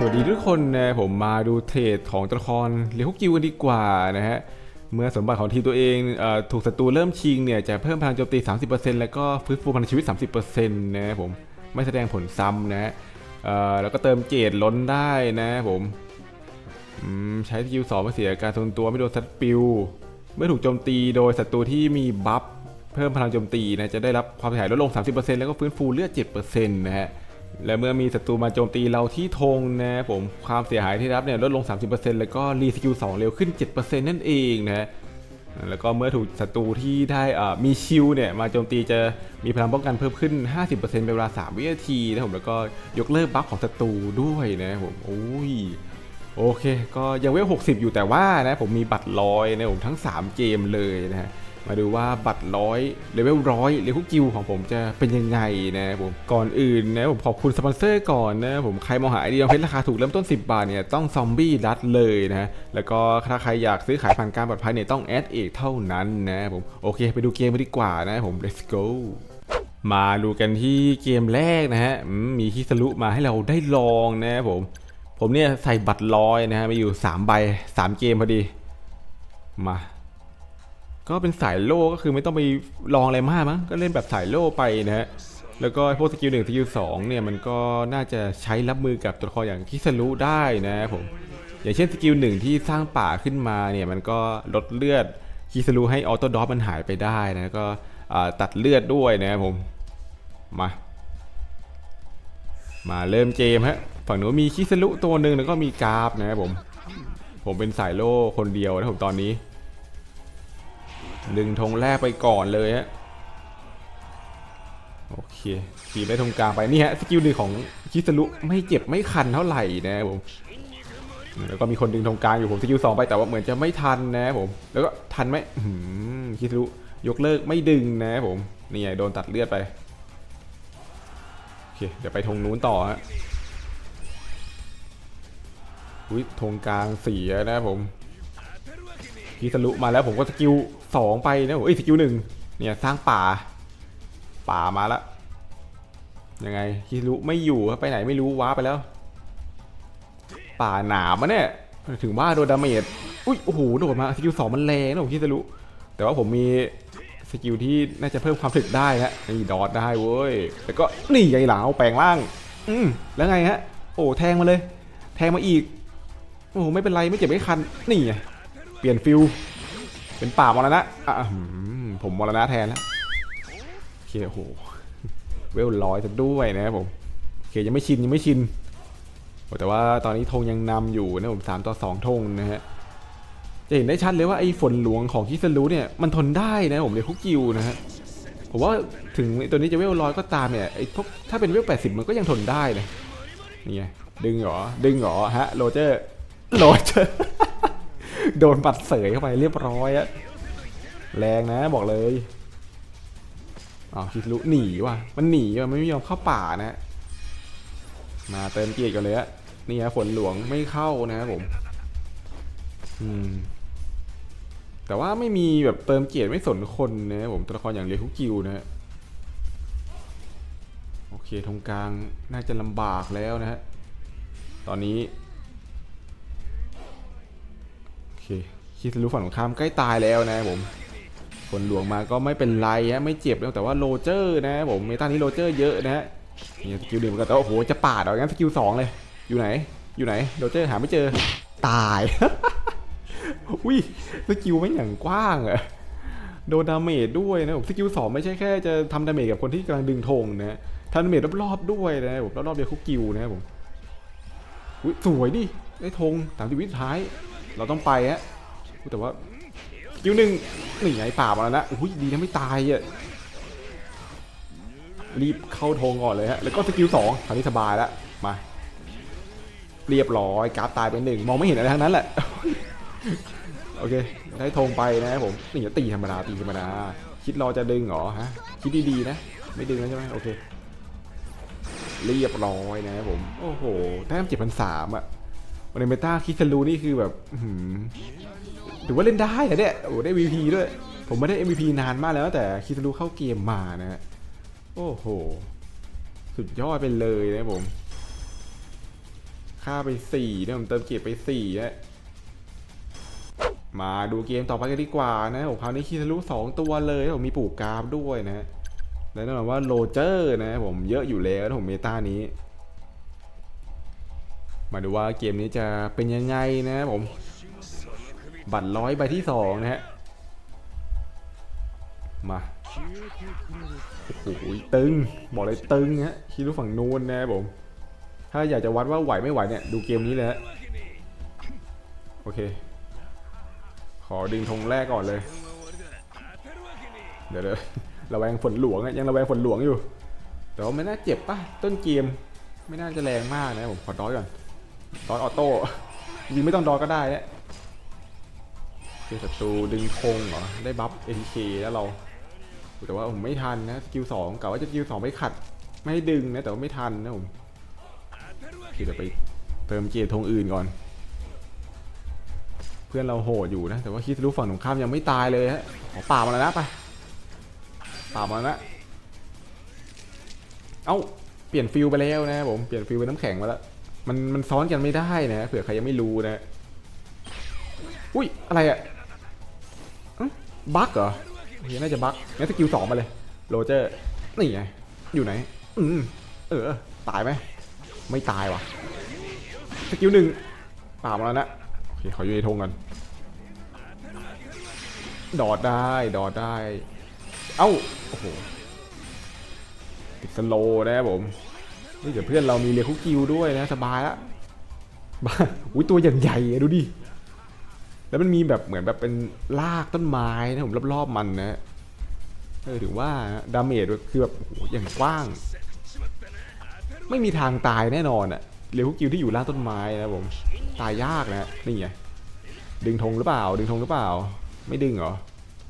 สวัสดีทุกคนนะผมมาดูเทรดของตัวละครเรียกกิวกันดีกว่านะฮะเมื่อสมบัติของทีมตัวเองเออถูกศัตรูเริ่มชิงเนี่ยจะเพิ่มพลังโจมตี 30%แล้วก็ฟื้นฟูพลังชีวิต 30%นะผมไม่แสดงผลซ้ำนะฮะแล้วก็เติมเกรดล้นได้นะผมใช้สกิลสองไม่เสียการทรงตัวไม่โดนซัดปิวเมื่อถูกโจมตีโดยศัตรูที่มีบัฟเพิ่มพลังโจมตีนะจะได้รับความเสียหายลดลง 30%แล้วก็ฟื้นฟูเลือด 7%นะฮะ และเมื่อมีศัตรูมาโจมตีเราที่ธงนะผมความเสียหายที่รับเนี่ยลดลง 30%แล้วก็รีสกิล2เร็วขึ้น 7%นั่นเองนะฮะแล้วก็เมื่อถูกศัตรูที่ได้อ่ามีชิลเนี่ยมาโจมตีจะมีพลังป้องกันเพิ่มขึ้น 50%เป็นเวลา 3 วินาทีนะผมแล้วก็ยกเลิกบัฟของศัตรูด้วยนะผมโอ้ยโอเค ก็ยังเวล60 อยู่แต่ว่านะผมมีบัตรร้อยนะผมทั้ง 3 เกมเลยนะฮะ มาดูว่าบัตรร้อยเลเวลร้อยเลเวลกิลของผมจะเป็นยังไงนะผมก่อนอื่นนะผมขอบคุณสปอนเซอร์ก่อนนะผมใครมองหาไอเดียเพชรราคาถูกเริ่มต้น 10 บาทเนี่ยต้องซอมบี้รัดเลยนะแล้วก็ถ้าใครอยากซื้อขายผ่านการปลอดภัยเนี่ยต้องแอดเอกเท่านั้นนะผมโอเคไปดูเกมดีกว่านะผม let's go มาดูกันที่เกมแรกนะฮะมีฮิสรุมาให้เราได้ลองนะผม ผมเนี่ยใส่บัตรร้อยนะฮะมีอยู่ 3 ใบ 3 เกมพอดี มา ก็เป็นสายโล่ก็คือไม่ต้องไปลองอะไรมากมั้งก็เล่นแบบสายโล่ไปนะฮะแล้วก็พวกสกิลหนึ่งสกิลสองเนี่ยมันก็น่าจะใช้รับมือกับตัวละครอย่างคิสรุได้นะผมอย่างเช่นสกิลหนึ่งที่สร้างป่าขึ้นมาเนี่ยมันก็ลดเลือดคิสรุให้ออโต้ดอฟมันหายไปได้นะก็ตัดเลือดด้วยนะผมมามาเริ่มเกมฮะฝั่งนู้นมีคิสรุตัวหนึ่งแล้วก็มีกราฟนะครับผม ผมเป็นสายโล่คนเดียวนะผมตอนนี้ ดึงธงแรกไปก่อนเลยฮะโอเคขี่ไปธงกลางไปนี่ฮะสกิลหนึ่งของคิสรุไม่เจ็บไม่คันเท่าไหร่นะผมแล้วก็มีคนดึงธงกลางอยู่ผมสกิลสองไปแต่ว่าเหมือนจะไม่ทันนะผม แล้วก็ทันไหมคิสรุยกเลิกไม่ดึงนะผมนี่ไงโดนตัดเลือดไปโอเคเดี๋ยวไปธงนู้นต่อฮะอุ้ยธงกลางเสียนะผม พีสรุมาแล้วผมก็สกิลสองไปนะผมเอ้ยสกิลหนึ่งเนี่ยสร้างป่า ป่ามาแล้วยังไงพีสรุไม่อยู่ไปไหนไม่รู้ว้าไปแล้ว ป่าหนามอะเนี่ยถึงว่าโดนดาเมจอุ้ยโอ้โหโดดมาสกิลสองมันแรงนะผมพีสรุแต่ว่าผมมีสกิลที่น่าจะเพิ่มความถึกได้ฮะนี่ดอทได้เว้ยแล้วก็นี่ไงหลาวแปลงร่าง อืมแล้วไงฮะ โอ้แทงมาเลย แทงมาอีกโอ้ไม่เป็นไรไม่เจ็บไม่คันนี่ไง เปลี่ยนฟิลเป็นป่ามรณะอะผมมรณะแทนแล้วโอเคโอ้โหเวลร้อยซะด้วยนะครับผมโอเคยังไม่ชินยังไม่ชินแต่ว่าตอนนี้ธงยังนำอยู่นะผมสามต่อสองธงนะฮะจะเห็นได้ชัดเลยว่าไอ้ฝนหลวงของคิสรูเนี่ยมันทนได้นะผมเลยคุกกิวนะฮะผมว่าถึงตัวนี้จะเวลร้อยก็ตามเนี่ยไอ้พวกถ้าเป็นเวลแปดสิบมันก็ยังทนได้เลยนี่ไงดึงหรอดึงหรอฮะโรเจอร์โรเจอร์ โดนปัดเสยเข้าไปเรียบร้อยอะแรงนะบอกเลยอ๋อคิดรู้หนีว่ะมันหนีว่ะไม่ยอมเข้าป่านะมาเติมเกียร์กันเลยอะนี่ฮะฝนหลวงไม่เข้านะครับผมอืมแต่ว่าไม่มีแบบเติมเกียร์ไม่สนคนนะผมตัวละครอย่างเรียคุกิวนะฮะโอเคตรงกลางน่าจะลำบากแล้วนะฮะตอนนี้ เคคิดรู้ฝั่งของข้ามใกล้ตายแล้วนะผมฝนหลวงมาก็ไม่เป็นไรฮะไม่เจ็บแล้วแต่ว่าโรเจอร์นะผมเมตานี้โรเจอร์เยอะนะฮะนี่สกิลหนึ่งเหมือนกันแต่โอ้โหจะปาดเอางั้นสกิลสองเลยอยู่ไหน อยู่ไหนโรเจอร์หาไม่เจอตายอุ้ยสกิลไม่อย่างกว้างอะโดนดาเมจด้วยนะผมสกิลสองไม่ใช่แค่จะทำดาเมจกับคนที่กำลังดึงธงนะทำดาเมจรอบๆด้วยนะผมรอบๆเดียวคุกกิวนะผมอุ้ยสวยดิได้ธงสามสิบวิสุดท้าย เราต้องไปฮะแต่ว่าสกิลหนึ่งนี่ไงป่ามาแล้วนะอุ้ยดีนะไม่ตายอะรีบเข้าธงก่อนเลยฮะแล้วก็สกิลสองคราวนี้สบายแล้วมา เรียบร้อยกราฟตายไปหนึ่งมองไม่เห็นอะไรทั้งนั้นแหละโอเคได้ธงไปนะครับผมนี่จะตีธรรมดาตีธรรมดาคิดรอจะดึงเหรอฮะคิดดีๆนะ ไม่ดึงแล้วใช่ไหมโอเค เรียบร้อยนะครับผม โอ้โหแต้มเจ็ดพันสามอะ วันเมตาคิสลูนี่คือแบบถือว่าเล่นได้นะเนี่ยโอ้ได้ MVP ด้วย ผมไม่ได้ MVP นานมากแล้วแต่คิสลูเข้าเกมมานะฮะโอ้โห สุดยอดไปเลยนะผมครฆ่าไปสี่นะผมเติมเกียรไปสี่ฮะมาดูเกมต่อไปกันดีกว่านะผมคราวนี้คิทารุสองตัวเลยผมมีปลูกกรามด้วยนะและแน่นอนว่าโรเจอร์นะผมเยอะอยู่แล้วผมเมตานี้ มาดูว่าเกมนี้จะเป็นยังไงนะผม บัตรร้อยใบที่สองนะฮะ มาโอ้โหตึง บอกเลยตึงฮะคิดรู้ฝั่งนู้นนะผม ถ้าอยากจะวัดว่าไหวไม่ไหวเนี่ย ดูเกมนี้เลยฮะ โอเค ขอดึงธงแรกก่อนเลย เดี๋ยวเดี๋ยวระแวงฝนหลวงอะยังระแวงฝนหลวงอยู่ แต่ว่าไม่น่าเจ็บป่ะ ต้นเกม ไม่น่าจะแรงมากนะผมขอดอยก่อน ดอยออโต้ยิงไม่ต้องดอก็ได้เนี่ยคือศัตรูดึงธงเหรอ ได้บัฟ ATK แล้วเรา แต่ว่าผมไม่ทันนะสกิลสองกะว่าจะสกิลสองไปขัด ไม่ให้ดึงนะแต่ว่าไม่ทันนะผมคือเดี๋ยวไปเติมเกียร์ธงอื่นก่อน เพื่อนเราโหดอยู่นะ แต่ว่าคิดรู้ฝั่งตรงข้ามยังไม่ตายเลยฮะขอป่ามาแล้วนะไปป่ามาแล้วนะเอ้าเปลี่ยนฟิลไปแล้วนะผมเปลี่ยนฟิลเป็นน้ำแข็งมาแล้ว มันมันซ้อนกันไม่ได้นะเผื่อใครยังไม่รู้นะ อุ้ยอะไรอะอ๊ะบั๊กเหรอโอเคน่าจะบั๊กงั้นสกิลสองมาเลยโรเจอร์นี่ไงอยู่ไหน อืมเออ ตายไหมไม่ตายว่ะสกิลหนึ่งป่ามาแล้วนะโอเคขออยู่ในธงก่อนดอดได้ดอดได้ เอ้าโอ้โหติดสโลนะครับผม เดี๋ยวเพื่อนเรามีเรียคุกิวด้วยนะสบายละบ้าอุ้ยตัวอย่างใหญ่ดูดิ แล้วมันมีแบบเหมือนแบบเป็นรากต้นไม้นะผมรอบๆมันนะเออถือว่าดาเมจคือแบบอย่างกว้าง ไม่มีทางตายแน่นอนอะเรียคุกิวที่อยู่ล่างต้นไม้นะผมตายยากนะนี่ไงดึงธงหรือเปล่า ดึงธงหรือเปล่า ไม่ดึงเหรอ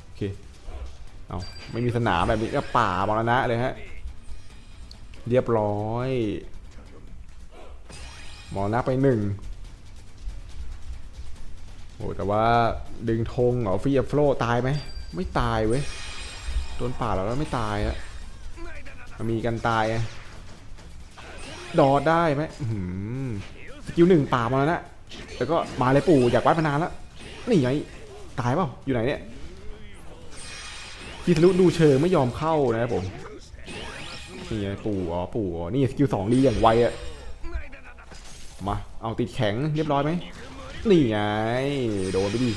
โอเคเอาไม่มีสนามแบบนี้ก็ป่ามรณะเลยฮะ เรียบร้อยมรณะไปหนึ่งโอ้แต่ว่าดึงธงเหรอฟรีอฟโฟลตายไหม ไม่ตายเว้ย โดนป่าแล้วไม่ตายอะมีกันตายไงดอดได้ไหมสกิลหนึ่งป่ามาแล้วนะแล้วก็มาเลยปู่อยากวัดมานานแล้ว นี่ไงตายเปล่าอยู่ไหนเนี่ยกีทะลุดูเชิงไม่ยอมเข้านะครับผม นี่ไงปู่อ๋อปู่อ๋อนี่สกิลสองรีอย่างไวอะมา เอาติดแข็งเรียบร้อยไหมนี่ไง โดนไปดิ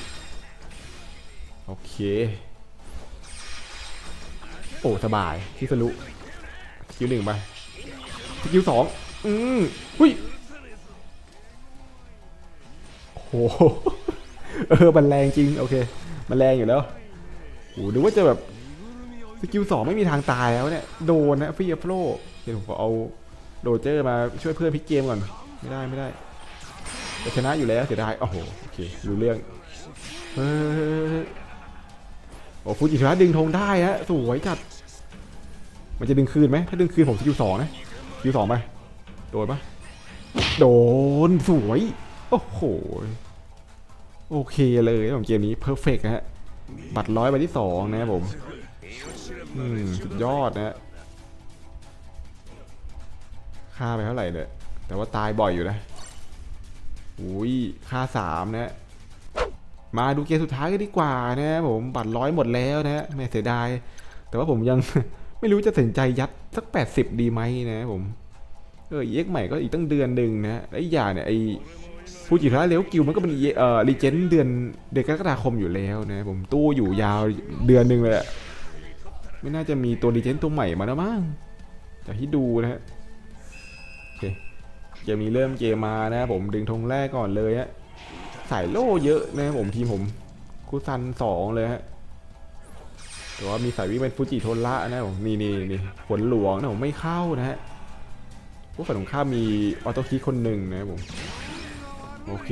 โอเค โอ้สบายที่สรุสกิลหนึ่งไปสกิลสองอืมหุ้ยโอ้โหเออ มันแรงจริง โอเค มันแรงอยู่แล้วโอ้หรือว่าจะแบบ สกิลสองไม่มีทางตายแล้วเนี่ย โดนนะฟรีฟโลเดี๋ยวผมขอเอาโรเจอร์มาช่วยเพื่อนพิกเกมก่อน ไม่ได้ไม่ได้จะชนะอยู่แล้วเสียดายโอ้โหโอเครู้เรื่องเฮ้ยโอ้ฟูจิชนะดึงธงได้ฮะสวยจัด มันจะดึงคืนไหมถ้าดึงคืนผมสกิลสองนะสกิลสองไปโดนปะโดนสวย โอ้โห โอเคเลยผมเกมนี้เพอร์เฟกฮะ บัตรร้อยใบที่สองนะครับผม อืมสุดยอดนะฮะฆ่าไปเท่าไหร่เนี่ย แต่ว่าตายบ่อยอยู่นะอุ้ยฆ่าสามนะฮะมาดูเกมสุดท้ายกันดีกว่านะผมบัตรร้อยหมดแล้วนะฮะไม่เสียดาย แต่ว่าผมยัง ไม่รู้จะตัดสินใจยัดสัก 80 ดีไหมนะผม เออเอ็กใหม่ก็อีกตั้งเดือนหนึ่งนะและอีกอย่าเนี่ยไอผู้จิตระเลวกิวมันก็เป็นเอ่อรีเจนเดือนเดือนกรกฎาคมอยู่แล้วนะผมตู้อยู่ยาวเดือนหนึ่งเลยอะ ไม่น่าจะมีตัวดีเจนตัวใหม่มาแล้วมั้งจากที่ดูนะฮะโอเคเกมนี้เริ่มเกมมานะผมดึงธงแรกก่อนเลยฮะใส่โล่เยอะนะผมทีมผมคุซันสองเลยฮะแต่ว่ามีสายวิ่งเป็นฟูจิโทระนะผมนี่นี่นี่ผลหลวงนะผมไม่เข้านะฮะพวกฝ่ายตรงข้ามีออโต้คิกคนหนึ่งนะครับผมโอเค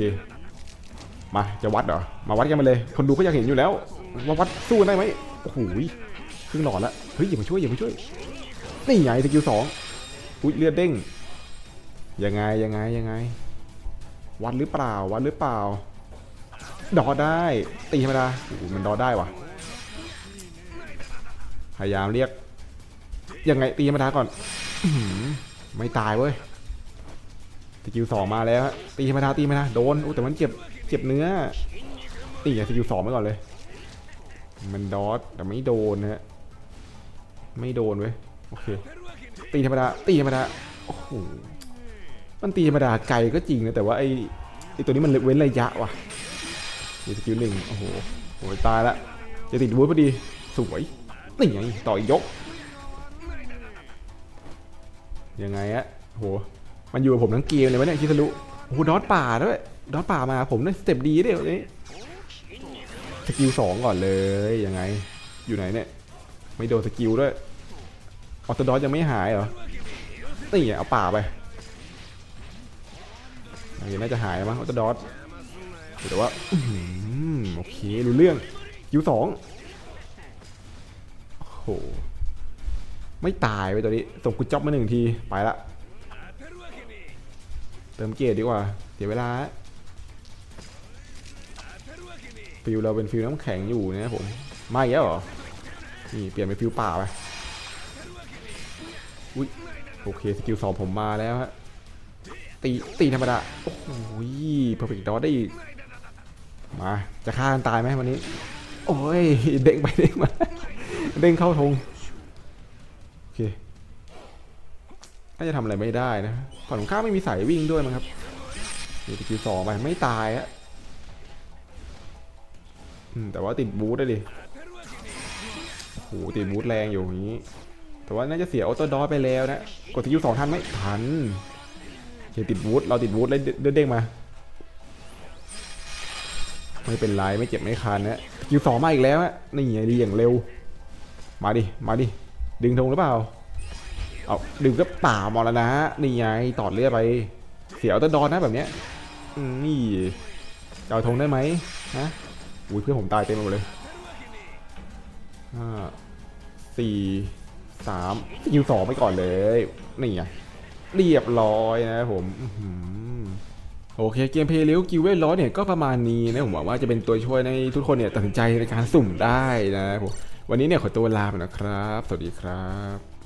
มาจะวัดเหรอมาวัดกันมาเลย คนดูก็อยากเห็นอยู่แล้วว่าวัดสู้ได้ไหมโอ้โห ครึ่งหลอดละเฮ้ยอย่ามาช่วยอย่ามาช่วยนี่ไงสกิลสองอุ้ยเลือดเด้งยังไงยังไงยังไง วัดหรือเปล่าวัดหรือเปล่า ดอได้ตีธรรมดาโอ้มันดอได้วะพยายามเรียกยังไงตีธรรมดาก่อนไม่ตายเว้ยสกิลสองมาแล้วตีธรรมดาตีธรรมดาโดนอู้แต่มันเจ็บเจ็บเนื้อตีอย่าสกิลสองไปก่อนเลย มันดอทแต่ไม่โดนนะ ไม่โดนเว้ยโอเคตีธรรมดาตีธรรมดาโอ้โหมันตีธรรมดาไกลก็จริงนะแต่ว่าไอไอตัวนี้มันเว้นระยะว่ะมีสกิลหนึ่งโอ้โหโอ้ยตายละจะติดบูทพอดีสวยนี่ไงต่อยยกยังไงอะโหมันอยู่กับผมทั้งเกมเลยวะเนี่ยคิสรุโอ้โหดอทป่าด้วยดอทป่ามาผมได้สเต็ปดีด้วยวันนี้สกิลสองก่อนเลยยังไงอยู่ไหนเนี่ย ไม่โดนสกิลด้วยออโตดอสยังไม่หายเหรอนี่เอาป่าไปอันนี้น่าจะหายมั้งออโตดอสแต่ว่าโอเครู้เรื่องคิวสองโอ้โหไม่ตายไปตัวนี้ส่งกุญจ็อบมาหนึ่งทีไปละเติมเกียร์ดีกว่าเสียเวลาฟิลเราเป็นฟิลน้ำแข็งอยู่นะครับผมมาอีกแล้วเหรอ นี่เปลี่ยนเป็นฟิลป่าไปอุ้ยโอเคสกิลสองผมมาแล้วฮะตีตีธรรมดาโอ้โหเพอร์เฟกต์ดอได้อีกมาจะฆ่ากันตายไหมวันนี้ โอ้ยเด้งไปเด้งมาเด้งเข้าธงโอเคน่าจะทำอะไรไม่ได้นะฝั่งตรงข้าไม่มีสายวิ่งด้วยมั้งครับมีสกิลสองไปไม่ตายอะแต่ว่าติดบูทได้ดิ โหติดบูทแรงอยู่อย่างนี้ แต่ว่าน่าจะเสียออโต้ดอไปแล้วนะ กดสกิลสองทันไหมทันโอเคติดบูทเราติดบูทเลยเด้งมา ไม่เป็นไรไม่เจ็บไม่คันนะสกิลสองมาอีกแล้วอะนี่ไงดีอย่างเร็ว มาดิมาดิดึงธงหรือเปล่าเอาดึงก็ป่ามอแล้วนะนี่ไงตอดเลือดไป เสียเอาแตดอนนะแบบเนี้ยนี่จะเอาธงได้ไหมฮะอุ้ยเพื่อนผมตายเต็มหมดเลย ห้าสี่สามสกิลสองไปก่อนเลยนี่ไงเรียบร้อยนะผมโอเคเกมเพลย์ลิวกิวเวลล้อเนี่ยก็ประมาณนี้นะผมหวังว่าจะเป็นตัวช่วยในทุกคนเนี่ยตัดสินใจในการสุ่มได้นะผมวันนี้เนี่ยขอตัวลาไปนะครับ สวัสดีครับ